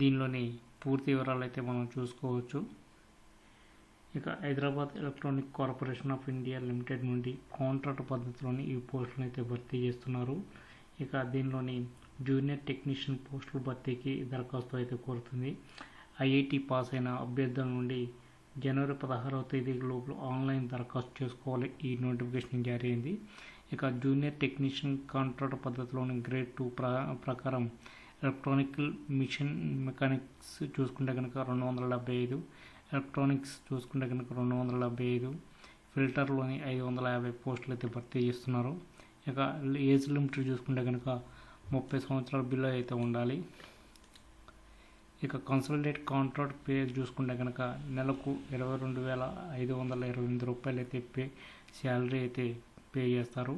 దీనిలోని పూర్తి వివరాలు అయితే మనం చూసుకోవచ్చు. ఇక Hyderabad electronic corporation of India limited నుండి కాంట్రాక్ట్ పద్ధతిలోని ఈ పోస్టులను అయితే భర్తీ చేస్తున్నారు. ఇక దీనిలోని జూనియర్ టెక్నీషియన్ పోస్టుల భర్తీకి దరఖాస్తు అయితే కోరుతుంది. ఐఐటి పాస్ అయిన అభ్యర్థుల నుండి జనవరి పదహారవ తేదీ లోపల ఆన్లైన్ దరఖాస్తు చేసుకోవాలి ఈ నోటిఫికేషన్ జారీ అయింది. ఇక జూనియర్ టెక్నీషియన్ కాంట్రాక్ట్ పద్ధతిలోని గ్రేడ్ టూ ప్ర ప్రకారం ఎలక్ట్రానికల్ మిషన్ మెకానిక్స్ చూసుకుంటే కనుక రెండు వందల డెబ్బై ఐదు. ఎలక్ట్రానిక్స్ చూసుకుంటే కనుక రెండు వందల డెబ్బై ఐదు. ఫిల్టర్లోని ఐదు వందల యాభై పోస్టులు అయితే భర్తీ చేస్తున్నారు. ఇక ఏజ్ లిమిట్ చూసుకుంటే కనుక ముప్పై సంవత్సరాల బిల్లు అయితే ఉండాలి. ఇక కన్సల్టేట్ కాంట్రాక్ట్ పే చూసుకుంటే కనుక నెలకు ఇరవై రెండు వేల ఐదు వందల ఇరవై ఎనిమిది రూపాయలు అయితే పే శాలరీ అయితే పే చేస్తారు.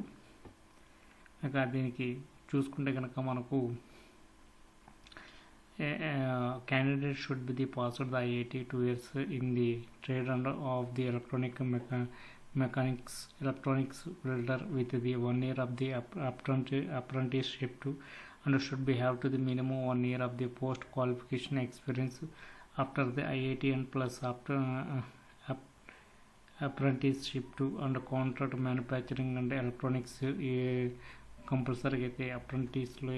ఇక దీనికి చూసుకుంటే కనుక మనకు candidate should be the passed the IIT two years in the trade under of the electronic mecha- mechanics electronics filter with the one year of the app- apprenti- apprenticeship to and should be have to the minimum one year of the post qualification experience after the IIT and plus after uh, app- apprenticeship to and contract manufacturing and electronics కంపల్సరీగా అయితే అప్రెంటిస్లో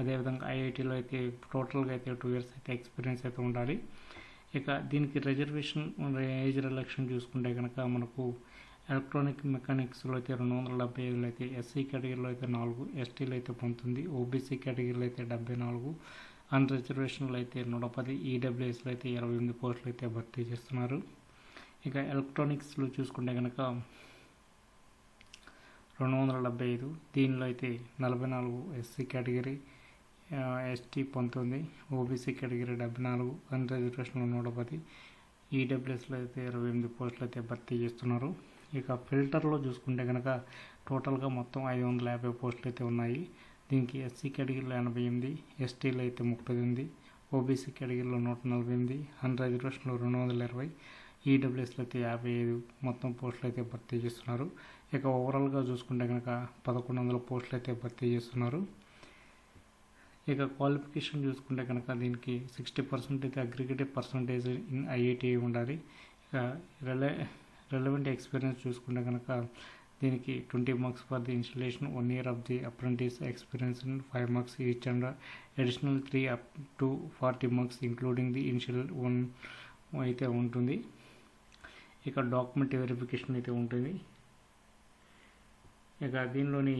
అదేవిధంగా ఐఐటీలో అయితే టోటల్గా అయితే two years అయితే experience అయితే ఉండాలి. ఇక దీనికి రిజర్వేషన్ ఏజ్ రిలక్షన్ చూసుకుంటే కనుక మనకు ఎలక్ట్రానిక్ మెకానిక్స్లో అయితే రెండు వందల డెబ్బై ఐదులో అయితే ఎస్సీ కేటగిరీలో అయితే నాలుగు ఎస్టీలో అయితే పొందుతుంది ఓబీసీ కేటగిరీలో అయితే డెబ్బై నాలుగు అన్ రిజర్వేషన్లో అయితే నూట పది ఈడబ్ల్యూఎస్లో అయితే ఇరవై ఎనిమిది పోస్టులు అయితే భర్తీ చేస్తున్నారు. ఇక ఎలక్ట్రానిక్స్లో చూసుకుంటే కనుక రెండు వందల డెబ్బై ఐదు దీనిలో అయితే నలభై నాలుగు ఎస్సీ కేటగిరీ ఎస్టీ పంతొమ్మిది ఓబీసీ కేటగిరీ డెబ్బై నాలుగు అన్ రిజర్వేషన్లో నూట పది ఈడబ్ల్యూఎస్లో అయితే ఇరవై ఎనిమిది పోస్టులు అయితే భర్తీ చేస్తున్నారు. ఇక ఫిల్టర్లో చూసుకుంటే కనుక టోటల్గా మొత్తం ఐదు వందల యాభై పోస్టులు అయితే ఉన్నాయి. దీనికి ఎస్సీ కేటగిరీలో ఎనభై ఎనిమిది ఎస్టీలో అయితే ముప్పై ఎనిమిది ఓబీసీ కేటగిరీలో నూట నలభై ఎనిమిది అన్ రిజర్వేషన్లో రెండు వందల ఇరవై ఈడబ్ల్యూఎస్లో అయితే యాభై ఐదు మొత్తం పోస్టులు అయితే భర్తీ చేస్తున్నారు. ఇక ఓవరాల్గా చూసుకుంటే కనుక పదకొండు వందల పోస్టులు అయితే భర్తీ చేస్తున్నారు. ఇక క్వాలిఫికేషన్ చూసుకుంటే కనుక దీనికి సిక్స్టీ పర్సెంట్ అయితే అగ్రిగేటివ్ పర్సంటేజ్ ఇన్ ఐఐటి ఉండాలి. ఇక రెలె రెలవెంట్ ఎక్స్పీరియన్స్ చూసుకుంటే కనుక దీనికి twenty marks for the installation one year of the apprentice experience five marks each and additional three up to forty marks including the initial one అయితే ఉంటుంది. ఇక document verification అయితే ఉంటుంది. ఇక దీనిలోని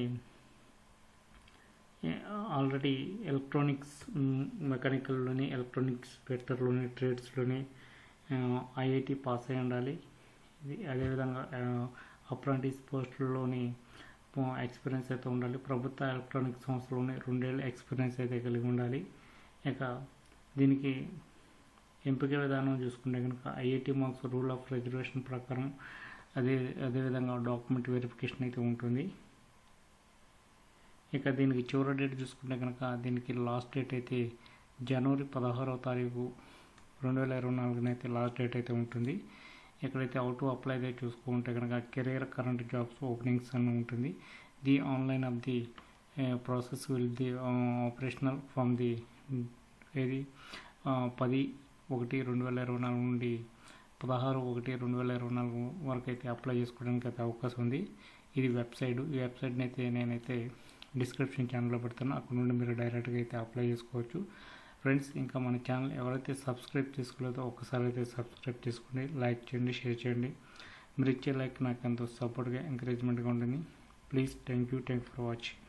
ఆల్రెడీ ఎలక్ట్రానిక్స్ మెకానికల్లోని ఎలక్ట్రానిక్స్ ఫెక్టర్లోని ట్రేడ్స్లోని ఐఐటి పాస్ అయి ఉండాలి. ఇది అదేవిధంగా అప్రెంటిస్ పోస్టుల్లోని ఎక్స్పీరియన్స్ అయితే ఉండాలి. ప్రభుత్వ ఎలక్ట్రానిక్ సంస్థలోని రెండేళ్ళ ఎక్స్పీరియన్స్ అయితే కలిగి ఉండాలి. ఇక దీనికి ఎంపిక విధానం చూసుకుంటే కనుక IIT marks rule of reservation ప్రకారం అదే అదేవిధంగా డాక్యుమెంట్ వెరిఫికేషన్ అయితే ఉంటుంది. ఇక దీనికి చివరి డేట్ చూసుకుంటే కనుక దీనికి లాస్ట్ డేట్ అయితే జనవరి పదహారవ తారీఖు రెండు వేల ఇరవై నాలుగున అయితే లాస్ట్ డేట్ అయితే ఉంటుంది. ఎక్కడైతే అవుట్ అప్లై అయితే చూసుకుంటే కనుక కెరీర్ కరెంట్ జాబ్స్ ఓపెనింగ్స్ అని ఉంటుంది. The online of the process will the operational from the ఏది? పది ఒకటి రెండు వేల ఇరవై నాలుగు నుండి పదహారు ఒకటి రెండు వేల ఇరవై నాలుగు వరకు అయితే అప్లై చేసుకోవడానికి అయితే అవకాశం ఉంది. ఇది వెబ్సైట్ ఈ వెబ్సైట్ని అయితే నేనైతే డిస్క్రిప్షన్ ఛానల్లో పెడతాను. అక్కడ నుండి మీరు డైరెక్ట్గా అయితే అప్లై చేసుకోవచ్చు. ఫ్రెండ్స్ ఇంకా మన ఛానల్ ఎవరైతే సబ్స్క్రైబ్ చేసుకోలేదో ఒకసారి అయితే సబ్స్క్రైబ్ చేసుకోండి. లైక్ చేయండి షేర్ చేయండి. మీరు ఇచ్చే లైక్ నాకు ఎంతో సపోర్ట్గా ఎంకరేజ్మెంట్గా ఉంటుంది please thank you thank for watching